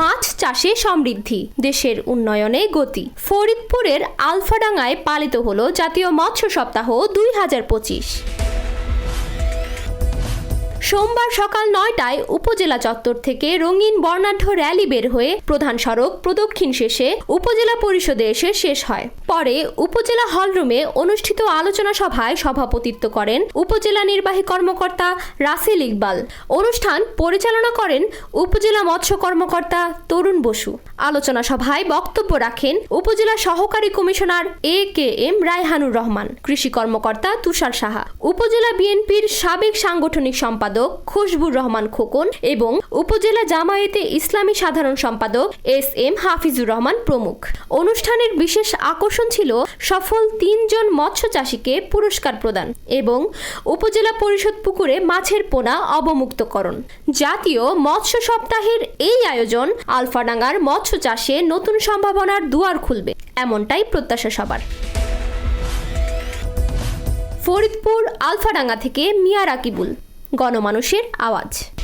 মাছ চাষে সমৃদ্ধি, দেশের উন্নয়নে গতি। ফরিদপুরের আলফাডাঙ্গায় পালিত হলো জাতীয় মৎস্য সপ্তাহ দুই হাজার পঁচিশ। সোমবার সকাল নয়টায় উপজেলা চত্বর থেকে রঙিন বর্ণাঢ্য র্যালি বের হয়ে প্রধান সড়ক প্রদক্ষিণ শেষে উপজেলা পরিষদে এসে শেষ হয়। পরে উপজেলা হলরুমে অনুষ্ঠিত আলোচনা সভায় সভাপতিত্ব করেন উপজেলা নির্বাহী কর্মকর্তা রাসেল ইকবাল। অনুষ্ঠান পরিচালনা করেন উপজেলা মৎস্য কর্মকর্তা তরুণ বসু। আলোচনা সভায় বক্তব্য রাখেন উপজেলা সহকারী commissioner A K M Raihanur Rahman, কৃষি কর্মকর্তা তুষার সাহা। উপজেলা বিএনপির সাবেক সাংগঠনিক সম্পাদক খুশবুর রহমান খোকন এবং উপজেলা জামায়াতে ইসলামী সাধারণ সম্পাদক এস এম হাফিজুর রহমান প্রমুখ। অনুষ্ঠানের বিশেষ আকর্ষণ ছিল সফল তিনজন মৎস্য চাষীকে পুরস্কার প্রদান এবং উপজেলা পরিষদ পুকুরে মাছের পোনা অবমুক্তকরণ। জাতীয় মৎস্য সপ্তাহের এই আয়োজন আলফাডাঙ্গার মৎস্য চাষে নতুন সম্ভাবনার দুয়ার খুলবে, এমনটাই প্রত্যাশা সবার। ফরিদপুর আলফাডাঙ্গা থেকে মিয়া রাকিবুল। গণমানুষের আওয়াজ।